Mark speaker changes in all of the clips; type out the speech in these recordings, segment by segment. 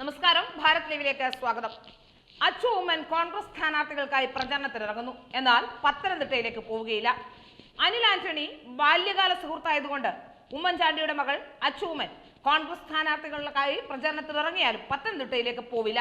Speaker 1: നമസ്കാരം. ഭാരത് ലൈവിലേക്ക് സ്വാഗതം. അച്ചു ഉമ്മൻ കോൺഗ്രസ് സ്ഥാനാർത്ഥികൾക്കായി പ്രചരണത്തിനിറങ്ങുന്നു. എന്നാൽ പത്തനംതിട്ടയിലേക്ക് പോവുകയില്ല. അനിൽ ആന്റണി ബാല്യകാല സുഹൃത്തായതുകൊണ്ട് ഉമ്മൻചാണ്ടിയുടെ മകൾ അച്ചു ഉമ്മൻ കോൺഗ്രസ് സ്ഥാനാർത്ഥികൾക്കായി പ്രചരണത്തിനിറങ്ങിയാലും പത്തനംതിട്ടയിലേക്ക് പോവില്ല.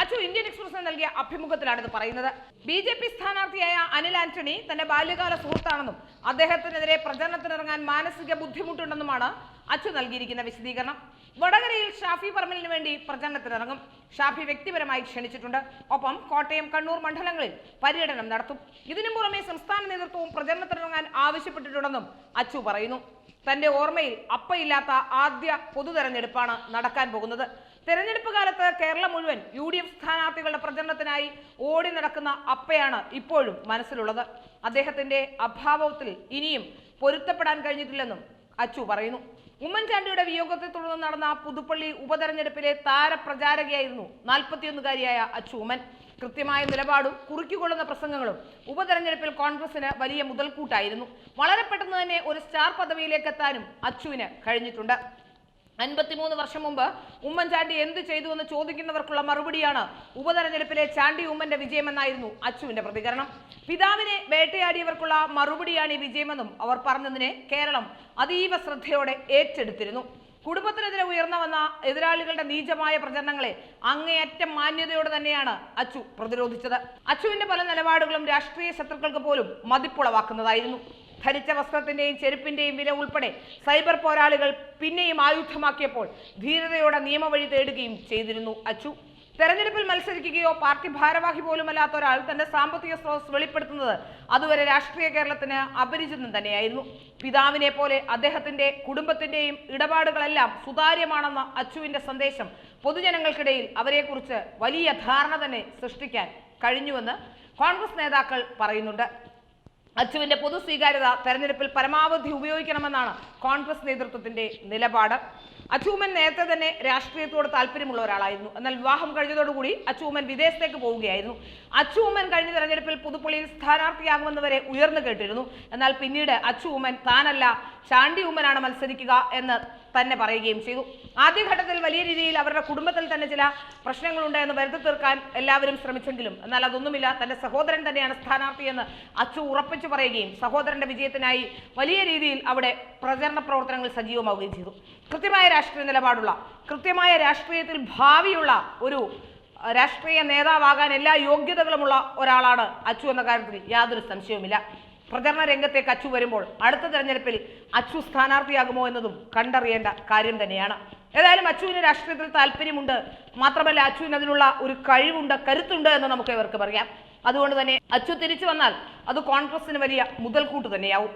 Speaker 1: അച്ചു ഇന്ത്യൻ എക്സ്പ്രസിന് നൽകിയ അഭിമുഖത്തിലാണ് ഇത് പറയുന്നത്. ബി ജെ പി സ്ഥാനാർത്ഥിയായ അനിൽ ആന്റണി തന്റെ ബാല്യകാല സുഹൃത്താണെന്നും അദ്ദേഹത്തിനെതിരെ പ്രചരണത്തിനിറങ്ങാൻ മാനസിക ബുദ്ധിമുട്ടുണ്ടെന്നുമാണ് അച്ചു നൽകിയിരിക്കുന്ന വിശദീകരണം. വടകരയിൽ ഷാഫി പറമ്പലിന് വേണ്ടി പ്രചരണത്തിനിറങ്ങും. ഷാഫി വ്യക്തിപരമായി ക്ഷണിച്ചിട്ടുണ്ട്. ഒപ്പം കോട്ടയം കണ്ണൂർ മണ്ഡലങ്ങളിൽ പര്യടനം നടത്തും. ഇതിനു പുറമെ സംസ്ഥാന നേതൃത്വവും പ്രചരണത്തിനിറങ്ങാൻ ആവശ്യപ്പെട്ടിട്ടുണ്ടെന്നും അച്ചു പറയുന്നു. തന്റെ ഓർമ്മയിൽ അപ്പയില്ലാത്ത ആദ്യ പൊതു തെരഞ്ഞെടുപ്പാണ് നടക്കാൻ പോകുന്നത്. തെരഞ്ഞെടുപ്പ് കാലത്ത് കേരളം മുഴുവൻ യു ഡി എഫ് സ്ഥാനാർത്ഥികളുടെ പ്രചരണത്തിനായി ഓടി നടക്കുന്ന അപ്പയാണ് ഇപ്പോഴും മനസ്സിലുള്ളത്. അദ്ദേഹത്തിന്റെ അഭാവത്തിൽ ഇനിയും പൊരുത്തപ്പെടാൻ കഴിഞ്ഞിട്ടില്ലെന്നും അച്ചു പറയുന്നു. ഉമ്മൻചാണ്ടിയുടെ വിയോഗത്തെ തുടർന്ന് നടന്ന പുതുപ്പള്ളി ഉപതെരഞ്ഞെടുപ്പിലെ താരപ്രചാരകയായിരുന്നു നാൽപ്പത്തിയൊന്നുകാരിയായ അച്ചു ഉമ്മൻ. കൃത്യമായ നിലപാടും കുറുക്കിക്കൊള്ളുന്ന പ്രസംഗങ്ങളും ഉപതെരഞ്ഞെടുപ്പിൽ കോൺഗ്രസിന് വലിയ മുതൽക്കൂട്ടായിരുന്നു. വളരെ പെട്ടെന്ന് തന്നെ ഒരു സ്റ്റാർ പദവിയിലേക്ക് എത്താനും അച്ചുവിന് കഴിഞ്ഞിട്ടുണ്ട്. അൻപത്തിമൂന്ന് വർഷം മുമ്പ് ഉമ്മൻചാണ്ടി എന്ത് ചെയ്തു എന്ന് ചോദിക്കുന്നവർക്കുള്ള മറുപടിയാണ് ഉപതെരഞ്ഞെടുപ്പിലെ ചാണ്ടി ഉമ്മന്റെ വിജയമെന്നായിരുന്നു അച്ചുവിന്റെ പ്രതികരണം. പിതാവിനെ വേട്ടയാടിയവർക്കുള്ള മറുപടിയാണ് ഈ വിജയമെന്നും അവർ പറഞ്ഞതിനെ കേരളം അതീവ ശ്രദ്ധയോടെ ഏറ്റെടുത്തിരുന്നു. കുടുംബത്തിനെതിരെ ഉയർന്നു വന്ന എതിരാളികളുടെ നീചമായ പ്രചരണങ്ങളെ അങ്ങേയറ്റം മാന്യതയോടെ തന്നെയാണ് അച്ചു പ്രതിരോധിച്ചത്. അച്ചുവിന്റെ പല നിലപാടുകളും രാഷ്ട്രീയ ശത്രുക്കൾക്ക് പോലും മതിപ്പുളവാക്കുന്നതായിരുന്നു. ധരിച്ച വസ്ത്രത്തിന്റെയും ചെരുപ്പിന്റെയും വില ഉൾപ്പെടെ സൈബർ പോരാളികൾ പിന്നെയും ആയുധമാക്കിയപ്പോൾ ധീരതയോടെ നിയമവഴി തേടുകയും ചെയ്തിരുന്നു അച്ചു. തെരഞ്ഞെടുപ്പിൽ മത്സരിക്കുകയോ പാർട്ടി ഭാരവാഹി പോലുമല്ലാത്ത ഒരാൾ തന്റെ സാമ്പത്തിക സ്രോതസ് വെളിപ്പെടുത്തുന്നത് അതുവരെ രാഷ്ട്രീയ കേരളത്തിന് അപരിചിതം തന്നെയായിരുന്നു. പിതാവിനെ പോലെ അദ്ദേഹത്തിന്റെ കുടുംബത്തിന്റെയും ഇടപാടുകളെല്ലാം സുതാര്യമാണെന്ന അച്ചുവിന്റെ സന്ദേശം പൊതുജനങ്ങൾക്കിടയിൽ അവരെക്കുറിച്ച് വലിയ ധാരണ തന്നെ സൃഷ്ടിക്കാൻ കഴിഞ്ഞുവെന്ന് കോൺഗ്രസ് നേതാക്കൾ പറയുന്നുണ്ട്. അച്ചുവിന്റെ പൊതു സ്വീകാര്യത തെരഞ്ഞെടുപ്പിൽ പരമാവധി ഉപയോഗിക്കണമെന്നാണ് കോൺഗ്രസ് നേതൃത്വത്തിന്റെ നിലപാട്. അച്ചൂമൻ നേരത്തെ തന്നെ രാഷ്ട്രീയത്തോട് താല്പര്യമുള്ള ഒരാളായിരുന്നു. എന്നാൽ വിവാഹം കഴിഞ്ഞതോടുകൂടി അച്ചൂമൻ വിദേശത്തേക്ക് പോവുകയായിരുന്നു. അച്ചൂമൻ കഴിഞ്ഞ തെരഞ്ഞെടുപ്പിൽ പുതുപ്പള്ളിയിൽ സ്ഥാനാർത്ഥിയാകുമെന്ന് വരെ ഉയർന്നു കേട്ടിരുന്നു. എന്നാൽ പിന്നീട് അച്ചൂമൻ താനല്ല ചാണ്ടി ഉമ്മനാണ് മത്സരിക്കുക എന്ന് തന്നെ പറയുകയും ചെയ്തു. ആദ്യഘട്ടത്തിൽ വലിയ രീതിയിൽ അവരുടെ കുടുംബത്തിൽ തന്നെ ചില പ്രശ്നങ്ങളുണ്ട് എന്ന് വരുത്തി തീർക്കാൻ എല്ലാവരും ശ്രമിച്ചെങ്കിലും എന്നാൽ അതൊന്നുമില്ല. തന്റെ സഹോദരൻ തന്നെയാണ് സ്ഥാനാർത്ഥിയെന്ന് അച്ചു ഉറപ്പിച്ചു പറയുകയും സഹോദരന്റെ വിജയത്തിനായി വലിയ രീതിയിൽ അവിടെ പ്രചരണ പ്രവർത്തനങ്ങൾ സജീവമാവുകയും ചെയ്തു. കൃത്യമായ രാഷ്ട്രീയ നിലപാടുള്ള കൃത്യമായ രാഷ്ട്രീയത്തിൽ ഭാവിയുള്ള ഒരു രാഷ്ട്രീയ നേതാവാകാൻ എല്ലാ യോഗ്യതകളുമുള്ള ഒരാളാണ് അച്ചു എന്ന കാര്യത്തിൽ യാതൊരു സംശയവുമില്ല. പ്രചരണ രംഗത്തേക്ക് അച്ചു വരുമ്പോൾ അടുത്ത തെരഞ്ഞെടുപ്പിൽ അച്ചു സ്ഥാനാർത്ഥിയാകുമോ എന്നതും കണ്ടറിയേണ്ട കാര്യം തന്നെയാണ്. ഏതായാലും അച്ചുവിന് രാഷ്ട്രീയത്തിൽ താല്പര്യമുണ്ട്. മാത്രമല്ല അച്ചുവിന് അതിനുള്ള ഒരു കഴിവുണ്ട് കരുത്തുണ്ട് എന്ന് നമുക്ക് ഇവർക്ക് പറയാം. അതുകൊണ്ട് തന്നെ അച്ചു തിരിച്ചു വന്നാൽ അത് കോൺഗ്രസിന് വലിയ മുതൽക്കൂട്ട് തന്നെയാവും.